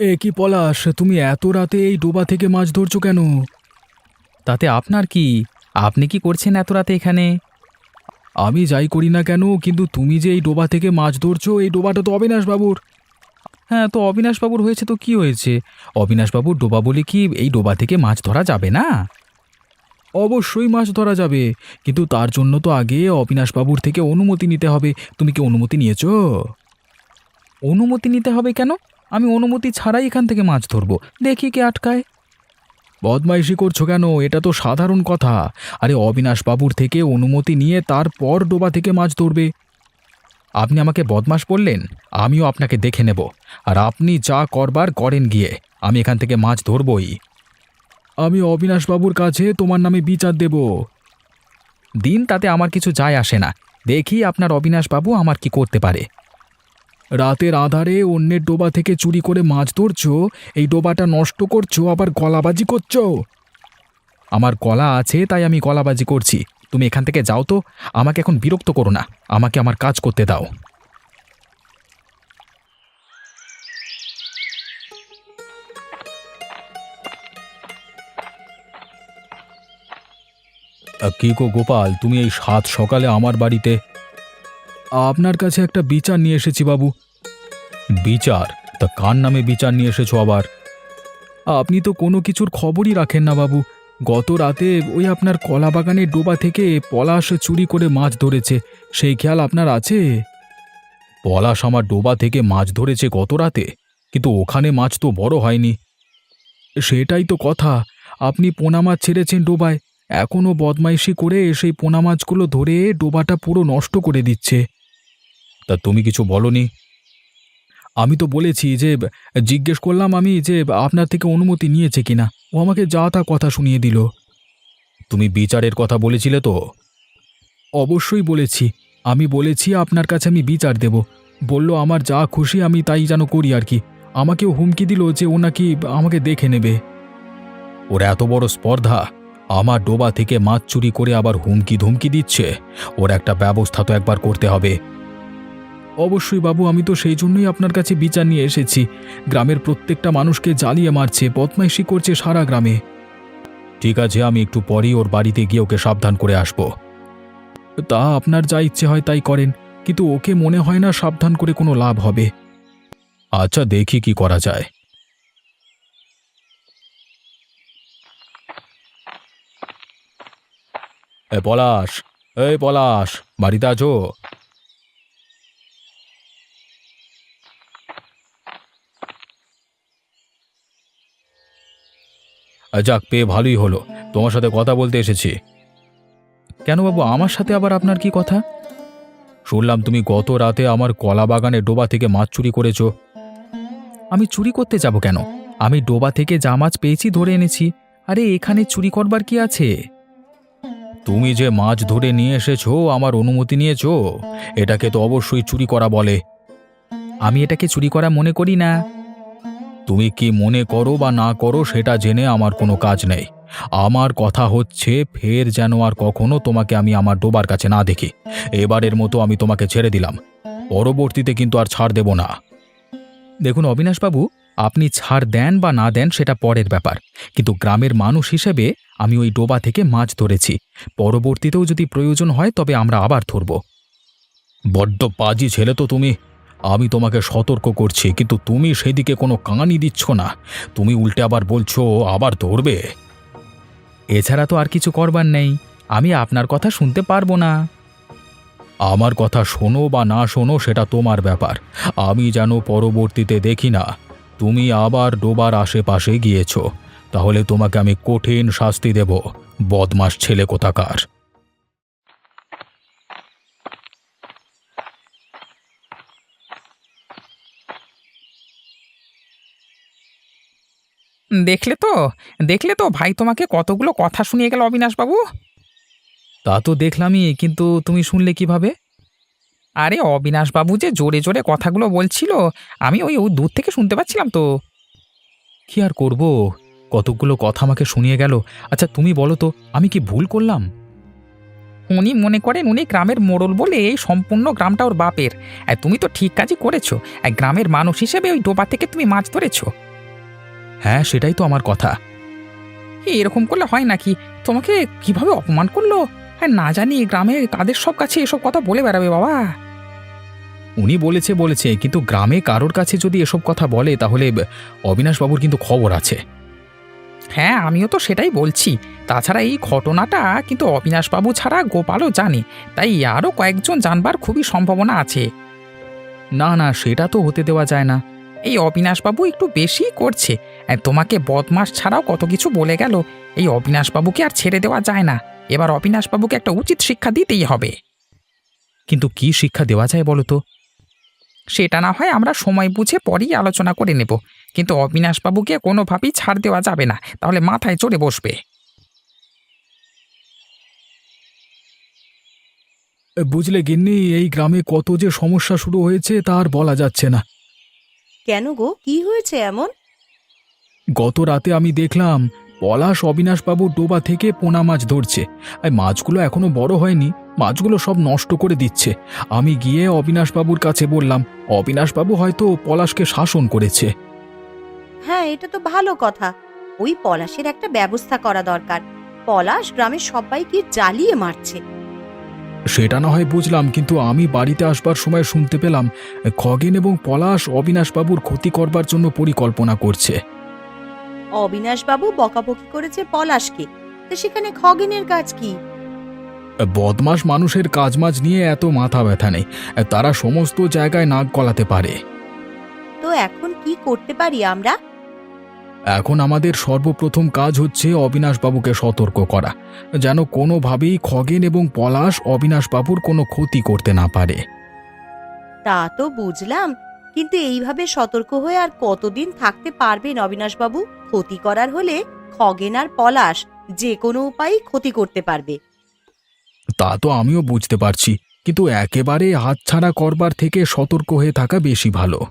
এ কি পলাশ তুমি এত রাতে এই ডোবা থেকে মাছ ধরছো কেন? তাতে আপনার কি? আপনি কি করছেন এত রাতে এখানে? আমি যাই করি না কেন কিন্তু তুমি যে এই ডোবা থেকে মাছ ধরছো এই ডোবাটা তো অবিনাশবাবুর হ্যাঁ তো অবিনাশবাবুর হয়েছে তো কি হয়েছে? অবিনাশবাবুর ডোবা বলে কি এই ডোবা থেকে মাছ ধরা যাবে না? অবশ্যই মাছ ধরা যাবে কিন্তু তার জন্য তো আগে অবিনাশবাবুর থেকে অনুমতি নিতে হবে। তুমি কি অনুমতি নিয়েছো? অনুমতি নিতে হবে কেন? আমি অনুমতি ছাড়াই এখান থেকে মাছ ধরবো। দেখি কে আটকায়। বদমাইশি করছ কেন? এটা তো সাধারণ কথা। আরে অবিনাশ বাবুর থেকে অনুমতি নিয়ে তারপর ডোবা থেকে মাছ ধরবে। আপনি আমাকে বদমাশ বললেন? আমিও আপনাকে দেখে নেব। আর আপনি যা করবার করেন গিয়ে। আমি এখান থেকে মাছ ধরবই। আমি অবিনাশবাবুর কাছে তোমার নামে বিচার দেব। দিন তাতে আমার কিছু যায় আসে না। দেখি আপনার অবিনাশবাবু আমার কি করতে পারে। রাতের আধারে অন্যের ডোবা থেকে চুরি করে মাছ ধরছো, এই ডোবাটা নষ্ট করছ, আবার গলাবাজি করছ? আমার গলা আছে, তাই আমি গলাবাজি করছি। তুমি এখান থেকে যাও তো, আমাকে এখন বিরক্ত করো না, আমাকে আমার কাজ করতে দাও। কি গো গোপাল, তুমি এই সাত সকালে আমার বাড়িতে আপনার কাছে একটা বিচার নিয়ে এসেছি বাবু। বিচার? তা কার নামে বিচার নিয়ে এসেছ আবার? আপনি তো কোনো কিছুর খবরই রাখেন না বাবু। গত রাতে ওই আপনার কলা বাগানের ডোবা থেকে পলাশ চুরি করে মাছ ধরেছে। সেই খেয়াল আপনার আছে? পলাশ আমার ডোবা থেকে মাছ ধরেছে গত রাতে কিন্তু ওখানে মাছ তো বড় হয়নি। সেটাই তো কথা। আপনি পোনা মাছ ছেড়েছেন ডোবায়। এখনও বদমাইশি করে সেই পোনা মাছগুলো ধরে ডোবাটা পুরো নষ্ট করে দিচ্ছে। তা তুমি কিছু বলনি? আমি তো বলেছি যে, জিজ্ঞেস করলাম আমি যে, আপনার থেকে অনুমতি নিয়েছে কিনা। ও আমাকে যা তা কথা শুনিয়ে দিল। তুমি বিচারের কথা বলেছিলে তো? অবশ্যই বলেছি। আমি বলেছি আপনার কাছে আমি বিচার দেব। বলল, আমার যা খুশি আমি তাই যেন করি আর কি। আমাকেও হুমকি দিল যে ও নাকি আমাকে দেখে নেবে। ওর এত বড় স্পর্ধা। আমার ডোবা থেকে মাছ চুরি করে আবার হুমকি ধুমকি দিচ্ছে। ওর একটা ব্যবস্থা তো একবার করতে হবে। অবশ্যই বাবু, আমি তো সেই জন্যই আপনার কাছে বিচার নিয়ে এসেছি। গ্রামের প্রত্যেকটা মানুষকে জ্বালিয়ে মারছে, বদমাইশি করছে সারা গ্রামে। ঠিক আছে, আমি একটু পরেই ওর বাড়িতে গিয়ে ওকে সাবধান করে আসব। তা আপনার যা ইচ্ছে হয় তাই করেন, কিন্তু ওকে মনে হয় না সাবধান করে কোনো লাভ হবে। আচ্ছা দেখি কি করা যায়। পলাশ এই পলাশ, বাড়িতে আছো? যাক, পেয়ে ভালোই হলো। তোমার সাথে কথা বলতে এসেছি। কেন বাবু, আমার সাথে আবার আপনার কি কথা? শুনলাম তুমি গত রাতে আমার কলা বাগানে ডোবা থেকে মাছ চুরি করেছ। আমি চুরি করতে যাব কেন? আমি ডোবা থেকে যা মাছ পেয়েছি ধরে এনেছি। আরে, এখানে চুরি করবার কি আছে? তুমি যে মাছ ধরে নিয়ে এসেছ, আমার অনুমতি নিয়েছো, এটাকে তো অবশ্যই চুরি করা বলে। আমি এটাকে চুরি করা মনে করি না। তুমি কি মনে করো বা না করো সেটা জেনে আমার কোনো কাজ নেই। আমার কথা হচ্ছে, ফের যেন আর কখনো তোমাকে আমি আমার ডোবার কাছে না দেখি। এবারের মতো আমি তোমাকে ছেড়ে দিলাম। পরবর্তীতে কিন্তু আর ছাড় দেব না। দেখুন অবিনাশবাবু, আপনি ছাড় দেন বা না দেন সেটা পরের ব্যাপার। কিন্তু গ্রামের মানুষ হিসেবে আমি ওই ডোবা থেকে মাছ ধরেছি। পরবর্তীতেও যদি প্রয়োজন হয় তবে আমরা আবার ধরব। বড্ড পাজি ছেলে তো তুমি। আমি তোমাকে সতর্ক করছি, কিন্তু তুমি সেদিকে কোনো কানি দিচ্ছ না। তুমি উল্টে আবার বলছো, আবার ধরবে? এছাড়া তো আর কিছু করবার নেই। আমি আপনার কথা শুনতে পারব না। আমার কথা শোনো বা না শোনো, সেটা তোমার ব্যাপার। আমি যেন পরবর্তীতে দেখি না, তুমি আবার ডোবার আশেপাশে গিয়েছো। তাহলে তোমাকে আমি কঠিন শাস্তি দেব। বদমাস ছেলে কোথাকার। দেখলে তো দেখলে তো। ভাই তোমাকে কতগুলো কথা শুনিয়ে গেল অবিনাশবাবু? তা তো দেখলামই কিন্তু তুমি শুনলে কীভাবে? আরে অবিনাশবাবু যে জোরে জোরে কথাগুলো বলছিল আমি ওই ওই দূর থেকে শুনতে পাচ্ছিলাম তো। কি আর করব? কতগুলো কথা আমাকে শুনিয়ে গেল। আচ্ছা তুমি বলো তো আমি কি ভুল করলাম? উনি মনে করেন উনি গ্রামের মোড়ল বলে এই সম্পূর্ণ গ্রামটা ওর বাপের। আর তুমি তো ঠিক কাজই করেছ। আর গ্রামের মানুষ হিসেবে ওই ডোবা থেকে তুমি মাছ ধরেছো। হ্যাঁ সেটাই তো আমার কথা। এরকম করলে হয় নাকি? তোমাকে কীভাবে অপমান করল? হ্যাঁ না জানি গ্রামে কাদের সব কাছে এসব কথা বলে বেড়াবে বাবা। উনি বলেছে বলেছে কিন্তু গ্রামে কারোর কাছে যদি এসব কথা বলে তাহলে অবিনাশবাবুর কিন্তু খবর আছে। হ্যাঁ আমিও তো সেটাই বলছি। তাছাড়া এই ঘটনাটা কিন্তু অবিনাশবাবু ছাড়া গোপালও জানে। তাই আরও কয়েকজন জানবার খুবই সম্ভাবনা আছে। না না সেটা তো হতে দেওয়া যায় না। এই অবিনাশবাবু একটু বেশি করছে। তোমাকে বদমাস ছাড়াও কত কিছু বলে গেল। এই অবিনাশবাবুকে আর ছেড়ে দেওয়া যায় না। এবার অবিনাশবাবুকে একটা উচিত শিক্ষা দিতেই হবে। কিন্তু কি শিক্ষা দেওয়া যায় বলো তো? সেটা না হয় আমরা সময় বুঝে পরেই আলোচনা করে নেব। কিন্তু অবিনাশবাবুকে কোনোভাবেই ছাড় দেওয়া যাবে না। তাহলে মাথায় চড়ে বসবে। বুঝলে গিন্নি এই গ্রামে কত যে সমস্যা শুরু হয়েছে তার বলা যাচ্ছে না। কেন গো? কি হয়েছে এমন? গত রাতে আমি দেখলাম পলাশ অবিনাশবাবু ডোবা থেকে পোনা মাছ ধরছে। আর মাছগুলো এখনও বড় হয়নি মাছগুলো সব নষ্ট করে দিচ্ছে। আমি গিয়ে অবিনাশবাবুর কাছে বললাম অবিনাশবাবু হয়তো পলাশকে শাসন করেছে। হ্যাঁ এটা তো ভালো কথা। ওই পলাশের একটা ব্যবস্থা করা দরকার। পলাশ গ্রামের সবাইকে জ্বালিয়ে মারছে। সেটা না হয় বুঝলাম কিন্তু আমি বাড়িতে আসবার সময় শুনতে পেলাম খগেন এবং পলাশ অবিনাশবাবুর ক্ষতি করবার জন্য পরিকল্পনা করছে। অবিনাশবাবু বকাবকি করেছে পলাশকে। তো সেখানে খগেনের কাজ কি? বদমাস মানুষের কাজমাজ নিয়ে এত মাথা ব্যথা নেই। তারা সমস্ত জায়গায় নাক গলাতে পারে। তো এখন কি করতে পারি আমরা? এখন আমাদের সর্বপ্রথম কাজ হচ্ছে অবিনাশবাবুকে সতর্ক করা। যেন কোনোভাবেই খগেন এবং পলাশ অবিনাশবাবুর কোনো ক্ষতি করতে না পারে। তা তো বুঝলাম। কিন্তু এইভাবে সতর্ক হয়ে আর কতদিন থাকতে পারবেন অবিনাশবাবু ক্ষতি করার হলে খগেন আর পলাশ যে কোনো উপায়েই ক্ষতি করতে পারবে। তা তো আমিও বুঝতে পারছি কিন্তু একেবারে হাতছাড়া করবার থেকে সতর্ক হয়ে থাকা বেশি ভালো।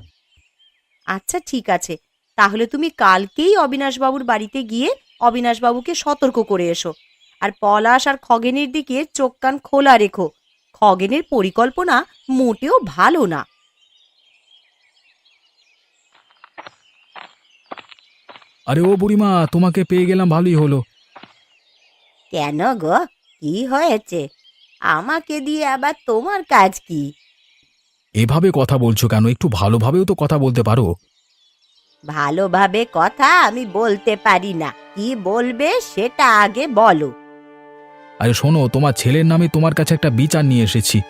আচ্ছা ঠিক আছে। তাহলে তুমি কালকেই অবিনাশবাবুর বাড়িতে গিয়ে অবিনাশবাবুকে সতর্ক করে এসো। আর পলাশ আর খগেনের দিকে চোখ কান খোলা রেখো। খগেনের পরিকল্পনা মোটেও ভালো না। আরে ও বুড়িমা তোমাকে পেয়ে গেলাম ভালোই হলো। কেন গো? কি হয়েছে? আমাকে দিয়ে আবার তোমার কাজ কি? এভাবে কথা বলছো কেন? একটু ভালোভাবেও তো কথা বলতে পারো। ভালোভাবে কথা আমি বলতে পারি না। কি বলবে সেটা আগে বলো। আরে শোনো তোমার ছেলের নামে তোমার কাছে একটা বিচার নিয়ে এসেছি।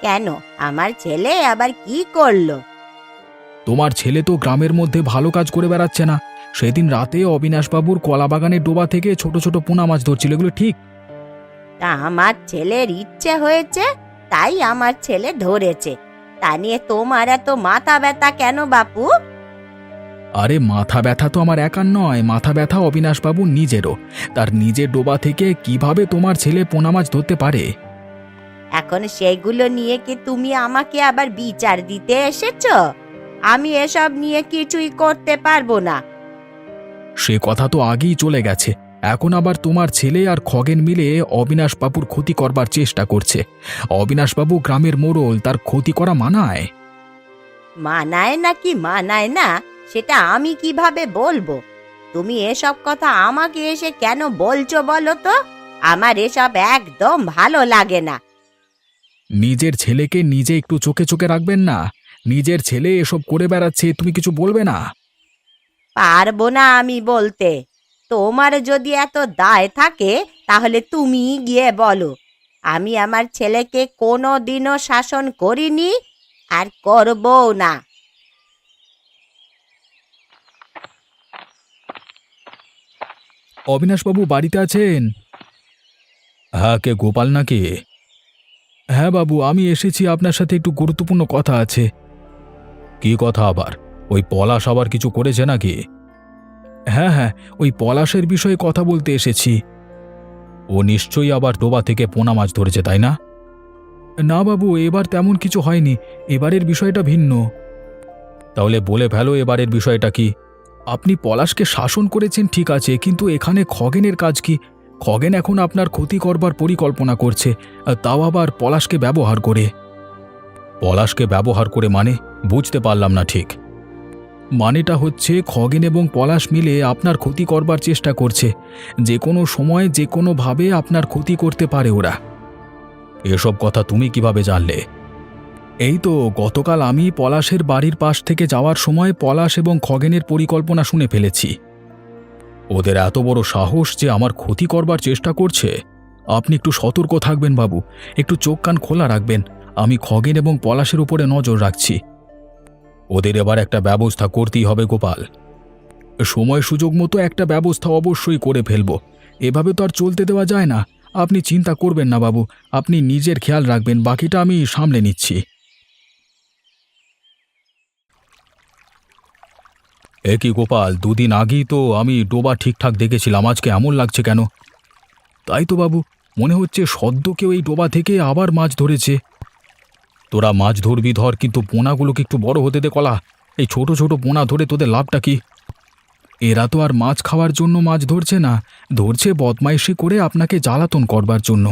কেন? আমার ছেলে আবার কি করল? তোমার ছেলে তো গ্রামের মধ্যে ভালো কাজ করে বেড়াচ্ছে না। সেদিন রাতে অবিনাশবাবুর কলা বাগানের ডোবা থেকে ছোট ছোট পোনা মাছ ধরছিল এগুলো ঠিক? তা আমার ছেলের ইচ্ছে হয়েছে তাই আমার ছেলে ধরেছে। তা নিয়ে তোমার এত মাথা ব্যথা কেন বাপু? আরে মাথা ব্যথা তো আমার একার নয় মাথা ব্যথা অবিনাশবাবু নিজেরও। তার নিজের ডোবা থেকে কীভাবে তোমার ছেলে পোনা মাছ ধরতে পারে? এখন সেগুলো নিয়ে কি তুমি আমাকে আবার বিচার দিতে এসেছ? আমি এসব নিয়ে কিছুই করতে পারব না। সে কথা তো আগেই চলে গেছে। এখন আবার তোমার ছেলে আর খগেন মিলে অবিনাশবাবুর ক্ষতি করবার চেষ্টা করছে। অবিনাশবাবু গ্রামের মোড়ল তার ক্ষতি করা মানায়? মানায় নাকি মানায় না সেটা আমি কীভাবে বলব? তুমি এসব কথা আমাকে এসে কেন বলছো বলো তো? আমার এসব একদম ভালো লাগে না। নিজের ছেলেকে নিজে একটু চোখে চোখে রাখবেন না। নিজের ছেলে এসব করে বেড়াচ্ছে তুমি কিছু বলবে না? পারব না আমি বলতে। তোমার যদি এত দায় থাকে, তাহলে তুমি গিয়ে বলো, আমি আমার ছেলেকে কোনো দিনও শাসন করিনি আর করবও না। অবিনাশবাবু বাড়িতে আছেন? হ্যাঁ কে গোপাল নাকি? হ্যাঁ বাবু, আমি এসেছি, আপনার সাথে একটু গুরুত্বপূর্ণ কথা আছে। কি কথা আবার? ওই পলাশ আবার কিছু করেছে নাকি? হ্যাঁ হ্যাঁ ওই পলাশের বিষয়ে কথা বলতে এসেছি। ও নিশ্চয়ই আবার ডোবা থেকে পোনা মাছ ধরেছে, তাই না? না বাবু, এবার তেমন কিছু হয়নি, এবারের বিষয়টা ভিন্ন। তাহলে বলে ফেলো এবারের বিষয়টা কি। আপনি পলাশকে শাসন করেছেন ঠিক আছে, কিন্তু এখানে খগেনের কাজ কি? খগেন এখন আপনার ক্ষতি করবার পরিকল্পনা করছে, তাও আবার পলাশকে ব্যবহার করে। পলাশকে ব্যবহার করে মানে? বুঝতে পারলাম না ঠিক। মানেটা হচ্ছে খগেন এবং পলাশ মিলে আপনার ক্ষতি করবার চেষ্টা করছে। যে কোনো সময়, যে কোনোভাবে আপনার ক্ষতি করতে পারে ওরা। এসব কথা তুমি কীভাবে জানলে? এই তো, গতকাল আমি পলাশের বাড়ির পাশ থেকে যাওয়ার সময় পলাশ এবং খগেনের পরিকল্পনা শুনে ফেলেছি। ওদের এত বড় সাহস যে আমার ক্ষতি করবার চেষ্টা করছে? আপনি একটু সতর্ক থাকবেন বাবু, একটু চোখ কান খোলা রাখবেন। আমি খগেন এবং পলাশের উপরে নজর রাখছি। ওদের এবার একটা ব্যবস্থা করতেই হবে, গোপাল। সময় সুযোগ মতো একটা ব্যবস্থা অবশ্যই করে ফেলব। এভাবে তো আর চলতে দেওয়া যায় না। আপনি চিন্তা করবেন না বাবু, আপনি নিজের খেয়াল রাখবেন, বাকিটা আমি সামলে নিচ্ছি। এ কি গোপাল, দুদিন আগেই তো আমি ডোবা ঠিকঠাক দেখেছিলাম, আজকে এমন লাগছে কেন? তাই তো বাবু, মনে হচ্ছে সদ্য কেউ এই ডোবা থেকে আবার মাছ ধরেছে। তোরা মাছ ধরবি ধর, কিন্তু পোনাগুলোকে একটু বড় হতে দে কলা। এই ছোট ছোট পোনা ধরে তোদের লাভটা কি? এরা তো আর মাছ খাওয়ার জন্য মাছ ধরছে না। ধরছে বদমাইশি করে আপনাকে জ্বালাতন করবার জন্য।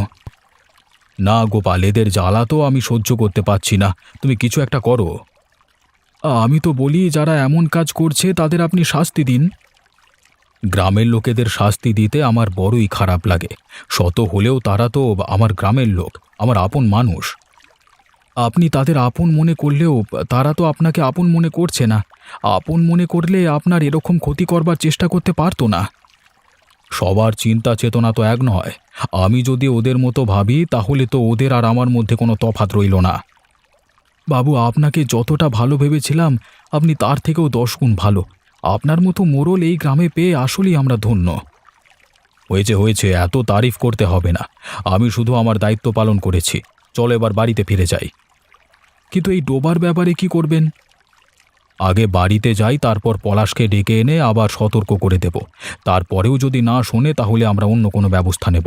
না গোপাল, এদের জ্বালা তো আমি সহ্য করতে পারছি না। তুমি কিছু একটা করো। আমি তো বলি, যারা এমন কাজ করছে, তাদের আপনি শাস্তি দিন। গ্রামের লোকেদের শাস্তি দিতে আমার বড়ই খারাপ লাগে। শত হলেও তারা তো আমার গ্রামের লোক, আমার আপন মানুষ। আপনি তাদের আপন মনে করলেও তারা তো আপনাকে আপন মনে করছে না। আপন মনে করলে আপনার এরকম ক্ষতি করবার চেষ্টা করতে পারতো না। সবার চিন্তা চেতনা তো এক নয়। আমি যদি ওদের মতো ভাবি, তাহলে তো ওদের আর আমার মধ্যে কোনো তফাৎ রইল না। বাবু, আপনাকে যতটা ভালো ভেবেছিলাম, আপনি তার থেকেও দশ গুণ ভালো। আপনার মতো মোড়ল এই গ্রামে পেয়ে আসলেই আমরা ধন্য। হয়েছে হয়েছে, এত তারিফ করতে হবে না। আমি শুধু আমার দায়িত্ব পালন করেছি। চলো এবার বাড়িতে ফিরে যাই। কিন্তু এই ডোবার ব্যাপারে কি করবেন? আগে বাড়িতে যাই, তারপর পলাশকে ডেকে এনে আবার সতর্ক করে দেব। তারপরেও যদি না শোনে, তাহলে আমরা অন্য কোনো ব্যবস্থা নেব।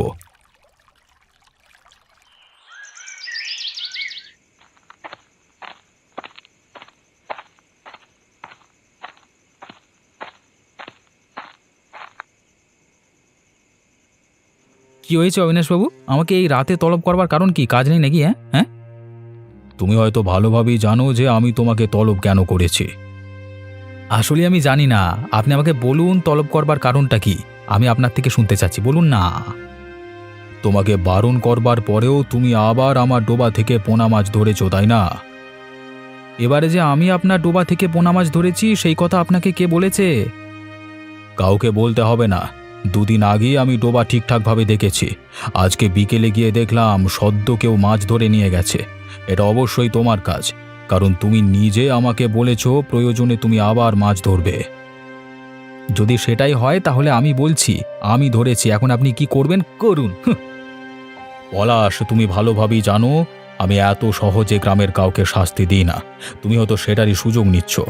কি হয়েছে অবিনাশবাবু? আমাকে এই রাতে তলব করবার কারণ কি? কাজ নেই নাকি হ্যাঁ? হ্যাঁ? তুমি হয়তো ভালোভাবেই জানো যে আমি তোমাকে তলব কেন করেছি। আসলে আমি জানি না। আপনি আমাকে বলুন তলব করবার কারণটা কি? আমি আপনার থেকে শুনতে চাচ্ছি। বলুন না। তোমাকে বারণ করবার পরেও তুমি আবার আমার ডোবা থেকে পোনা মাছ ধরেছো, তাই না? এবারে যে আমি আপনার ডোবা থেকে পোনা মাছ ধরেছি, সেই কথা আপনাকে কে বলেছে? কাউকে বলতে হবে না। দুদিন আগেই আমি ডোবা ঠিকঠাকভাবে দেখেছি। আজকে বিকেলে গিয়ে দেখলাম সদ্য কেউ মাছ ধরে নিয়ে গেছে। এটা অবশ্যই তোমার কাজ, কারণ তুমি নিজে আমাকে বলেছ প্রয়োজনে তুমি আবার মাছ ধরবে। যদি সেটাই হয়, তাহলে আমি বলছি, আমি ধরেছি, এখন আপনি কি করবেন? করুন। পলাশ, তুমি ভালোভাবেই জানো, আমি এত সহজে গ্রামের কাউকে শাস্তি দিই না। তুমি হয়তো সেটারই সুযোগ নিচ্ছ।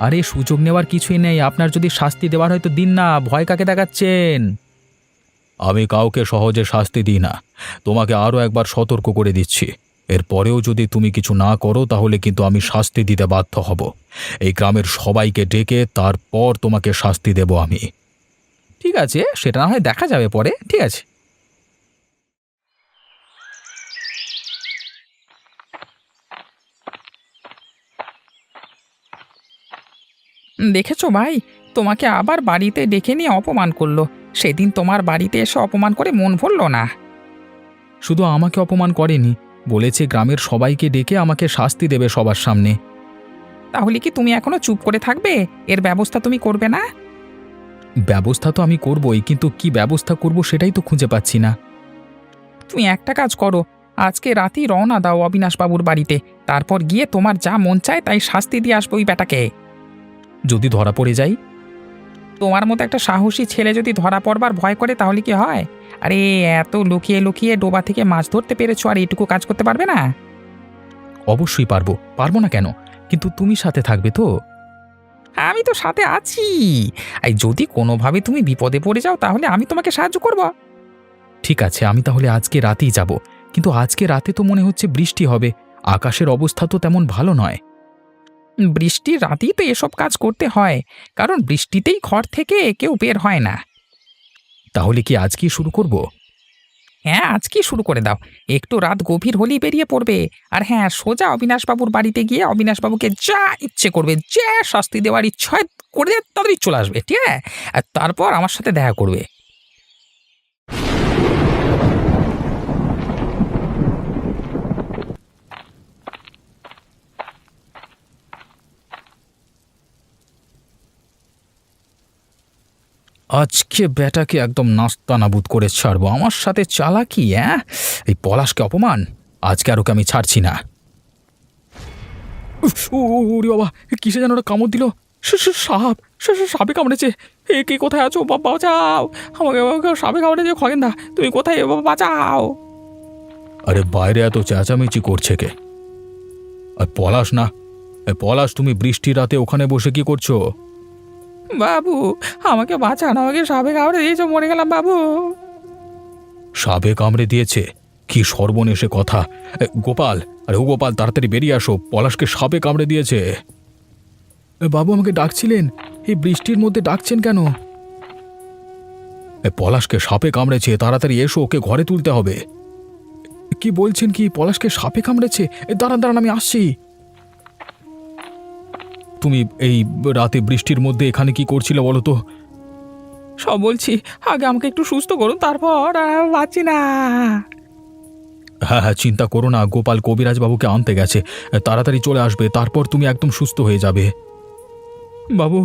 আরে, সুযোগ নেওয়ার কিছুই নেই, আপনার যদি শাস্তি দেওয়ার হয়তো দিন না, ভয় কাকে দেখাচ্ছেন? আমি কাউকে সহজে শাস্তি দিই না, তোমাকে আরও একবার সতর্ক করে দিচ্ছি। এরপরেও যদি তুমি কিছু না করো তাহলে কিন্তু আমি শাস্তি দিতে বাধ্য হব। এই গ্রামের সবাইকে ডেকে তারপর তোমাকে শাস্তি দেব আমি। ঠিক আছে সেটা না হয় দেখা যাবে পরে ঠিক আছে। দেখেছ ভাই তোমাকে আবার বাড়িতে ডেকে নিয়ে অপমান করল। সেদিন তোমার বাড়িতে এসে অপমান করে মন ভরল না। শুধু আমাকে অপমান করেনি বলেছে গ্রামের সবাইকে ডেকে আমাকে শাস্তি দেবে সবার সামনে। তাহলে কি তুমি এখনও চুপ করে থাকবে? এর ব্যবস্থা তুমি করবে না? ব্যবস্থা তো আমি করবই কিন্তু কি ব্যবস্থা করব সেটাই তো খুঁজে পাচ্ছি না। তুমি একটা কাজ করো আজকে রাতেই রওনা দাও অবিনাশবাবুর বাড়িতে তারপর গিয়ে তোমার যা মন চায় তাই শাস্তি দিয়ে আসব ওই বেটাকে। যদি ধরা পড়ে যাই তোমার মতো একটা সাহসী ছেলে যদি ধরা পড়বার ভয় করে তাহলে কি হয়? আরে এত লুকিয়ে লুকিয়ে ডোবা থেকে মাছ ধরতে পেরেছ আর এটুকু কাজ করতে পারবে না? অবশ্যই পারব পারব না কেন? কিন্তু তুমি সাথে থাকবে তো? আমি তো সাথে আছি। এই যদি কোনোভাবে তুমি বিপদে পড়ে যাও তাহলে আমি তোমাকে সাহায্য করব। ঠিক আছে আমি তাহলে আজকে রাতেই যাব। কিন্তু আজকে রাতে তো মনে হচ্ছে বৃষ্টি হবে। আকাশের অবস্থা তো তেমন ভালো নয়। বৃষ্টির রাতেই তো এসব কাজ করতে হয় কারণ বৃষ্টিতেই ঘর থেকে কেউ বের হয় না। তাহলে কি আজকেই শুরু করব? হ্যাঁ আজকেই শুরু করে দাও। একটু রাত গভীর হলেই বেরিয়ে পড়বে। আর হ্যাঁ সোজা অবিনাশবাবুর বাড়িতে গিয়ে অবিনাশবাবুকে যা ইচ্ছে করবে যা শাস্তি দেওয়ার ইচ্ছা হয় করে তাড়াতাড়ি চলে আসবে ঠিক আছে? আর তারপর আমার সাথে দেখা করবে। আজকে বেটাকে একদম নাস্তা নাবুদ করে ছাড়বো। আমার সাথে চালাকি হ্যাঁ এই পলাশকে অপমান? আজকে আর ওকে আমি ছাড়ছি না। ওরে বাবা, কিসে যেন ওটা কামড় দিল? সাপ সাপে কামড়েছে। এ, কি কোথায় আছো? বাঁচাও। আমাকে সাপে কামড়েছে, খগেন্দা। তুমি কোথায়? বাঁচাও। আরে বাইরে এত চেঁচামেচি করছে কে? আর পলাশ না পলাশ, তুমি বৃষ্টি রাতে ওখানে বসে কি করছ? বাবু আমাকে বাঁচান আমাকে সাবে কামড়ে দিয়েছে মরে গেলাম বাবু। সাপে কামড়ে দিয়েছে? কি সর্বনেশে কথা। গোপাল আরে ও গোপাল তাড়াতাড়ি বেরিয়ে আসো পলাশকে সাপে কামড়ে দিয়েছে। বাবু আমাকে ডাকছিলেন এই বৃষ্টির মধ্যে ডাকছেন কেন? পলাশকে সাপে কামড়েছে তাড়াতাড়ি এসো ওকে ঘরে তুলতে হবে। কি বলছেন কি পলাশকে সাপে কামড়েছে? এ, দাঁড়ান দাঁড়ান আমি আসছি। তুমি এই রাতে বৃষ্টির মধ্যে এখানে কি করছিলে বলো তো? সব বলছি আগে আমাকে একটু সুস্থ করুন তারপর আর বাঁচি না। হ্যাঁ হ্যাঁ চিন্তা করো না গোপাল কবিরাজ বাবুকে আনতে গেছে। তাড়াতাড়ি চলে আসবে তারপর তুমি একদম সুস্থ হয়ে যাবে। বাবু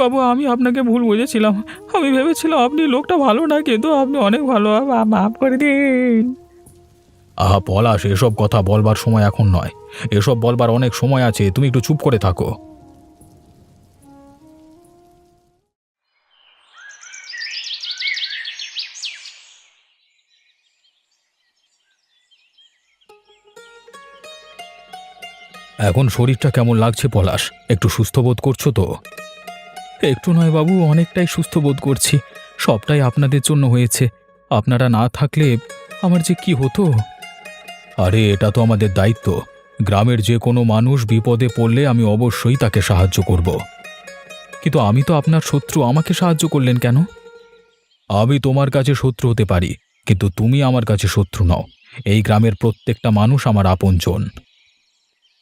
বাবু আমি আপনাকে ভুল বুঝেছিলাম। আমি ভেবেছিলাম আপনি লোকটা ভালো না কিন্তু আপনি অনেক ভালো মাফ করে দিন। আহা পলাশ এসব কথা বলবার সময় এখন নয়। এসব বলবার অনেক সময় আছে তুমি একটু চুপ করে থাকো। এখন শরীরটা কেমন লাগছে পলাশ? একটু সুস্থ বোধ করছ তো? একটু নয় বাবু, অনেকটাই সুস্থ বোধ করছি। সবটাই আপনাদের জন্য হয়েছে। আপনারা না থাকলে আমার যে কি হতো? আরে, এটা তো আমাদের দায়িত্ব। গ্রামের যে কোনো মানুষ বিপদে পড়লে আমি অবশ্যই তাকে সাহায্য করব। কিন্তু আমি তো আপনার শত্রু, আমাকে সাহায্য করলেন কেন? আমি তোমার কাছে শত্রু হতে পারি, কিন্তু তুমি আমার কাছে শত্রু নও। এই গ্রামের প্রত্যেকটা মানুষ আমার আপনজন।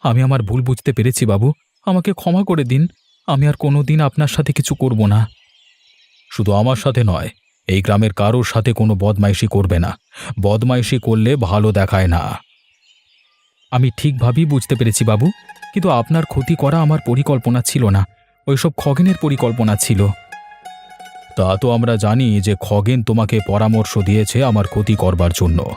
আমি আমার ভুল বুঝতে পেরেছি, বাবু। আমাকে ক্ষমা করে দিন। আমি আর কোনো দিন আপনার সাথে কিছু করব না। শুধু আমার সাথে নয়, এই গ্রামের কারোর সাথে কোনো বদমাইশি করবে না। বদমাইশি করলে ভালো দেখায় না। আমি ঠিকভাবেই বুঝতে পেরেছি, বাবু। কিন্তু আপনার ক্ষতি করা আমার পরিকল্পনা ছিল না। ওইসব খগেনের পরিকল্পনা ছিল। তা তো আমরা জানি যে খগেন তোমাকে পরামর্শ দিয়েছে আমার ক্ষতি করবার জন্য।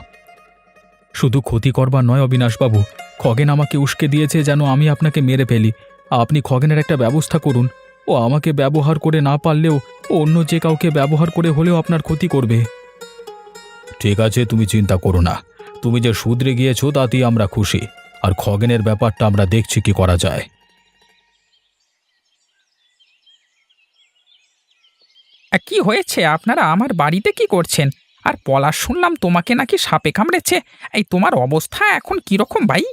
শুধু ক্ষতি করবার নয় অবিনাশবাবু। খগেন আমাকে উস্কে দিয়েছে যেন আমি আপনাকে মেরে ফেলি। আপনি খগেনের একটা ব্যবস্থা করুন। ও আমাকে ব্যবহার করে না পারলেও ও অন্য যে কাউকে ব্যবহার করে হলেও আপনার ক্ষতি করবে। ঠিক আছে তুমি চিন্তা করো না। তুমি যে শুধরে গিয়েছো তাতেই আমরা খুশি। আর খগেনের ব্যাপারটা আমরা দেখছি কি করা যায়। কি হয়েছে? আপনারা আমার বাড়িতে কি করছেন? আর পলাশ শুনলাম তোমাকে নাকি সাপে কামড়েছে। এই তোমার অবস্থা এখন কীরকম ভাই?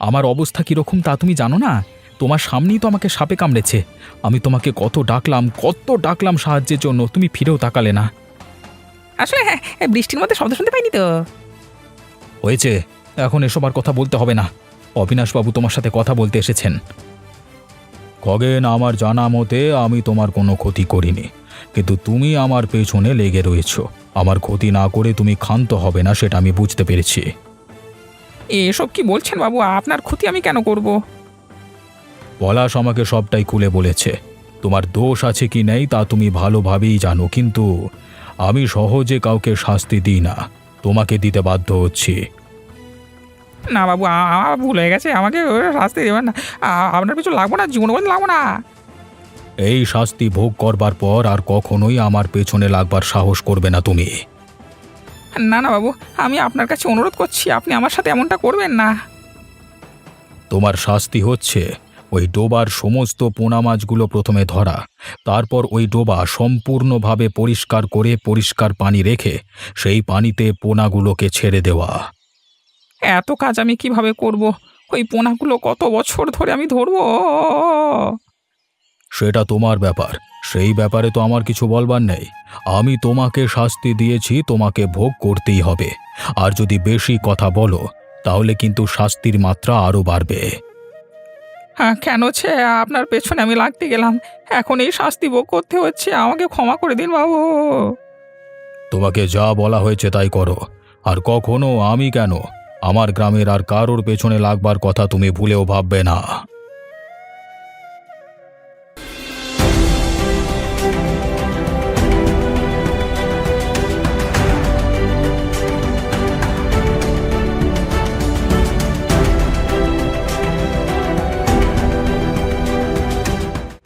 আমার অবস্থা কীরকম তা তুমি জানো না? তোমার সামনেই তো আমাকে সাপে কামড়েছে। আমি তোমাকে কত ডাকলাম কত ডাকলাম সাহায্যের জন্য তুমি ফিরেও তাকালে না। আসলে হ্যাঁ বৃষ্টির মধ্যে শব্দ শুনতে পাইনি তো? হয়েছে এখন এসব আর কথা বলতে হবে না। অবিনাশবাবু তোমার সাথে কথা বলতে এসেছেন। খগেন আমার জানা মতে আমি তোমার কোনো ক্ষতি করিনি। কিন্তু তুমি আমার পেছনে লেগে রয়েছ। আমার ক্ষতি না করে তুমি ক্ষান্ত হবে না সেটা আমি বুঝতে পেরেছি। এসব কি বলছেন বাবু? আপনার ক্ষতি আমি কেন করব? পলাশ আমাকে সবটাই খুলে বলেছে। তোমার দোষ আছে কি নেই তা তুমি ভালোভাবেই জানো কিন্তু আমি সহজে কাউকে শাস্তি দিই না। তোমাকে দিতে বাধ্য হচ্ছি। না বাবু আমার ভুল হয়ে গেছে। আমাকে শাস্তি দেবেন না। আপনার কিছু লাগবো না জীবন লাগবো না। এই শাস্তি ভোগ করবার পর আর কখনোই আমার পেছনে লাগবার সাহস করবে না তুমি। না না বাবু আমি আপনার কাছে অনুরোধ করছি আপনি আমার সাথে এমনটা করবেন না। তোমার শাস্তি হচ্ছে ওই ডোবার সমস্ত পোনা মাছগুলো প্রথমে ধরা তারপর ওই ডোবা সম্পূর্ণভাবে পরিষ্কার করে পরিষ্কার পানি রেখে সেই পানিতে পোনাগুলোকে ছেড়ে দেওয়া। এত কাজ আমি কীভাবে করব? ওই পোনাগুলো কত বছর ধরে আমি ধরবো? সেটা তোমার ব্যাপার। সেই ব্যাপারে তো আমার কিছু বলবার নেই। আমি তোমাকে শাস্তি দিয়েছি তোমাকে ভোগ করতেই হবে। আর যদি বেশি কথা বলো তাহলে কিন্তু শাস্তির মাত্রা আরও বাড়বে। হ্যাঁ কেন ছে? আপনার পেছনে আমি লাগতে গেলাম। এখন এই শাস্তি ভোগ করতে হচ্ছে। আমাকে ক্ষমা করে দিন বাবু। তোমাকে যা বলা হয়েছে তাই করো। আর কখনো আমি কেন? আমার গ্রামের আর কারোর পেছনে লাগবার কথা তুমি ভুলেও ভাববে না।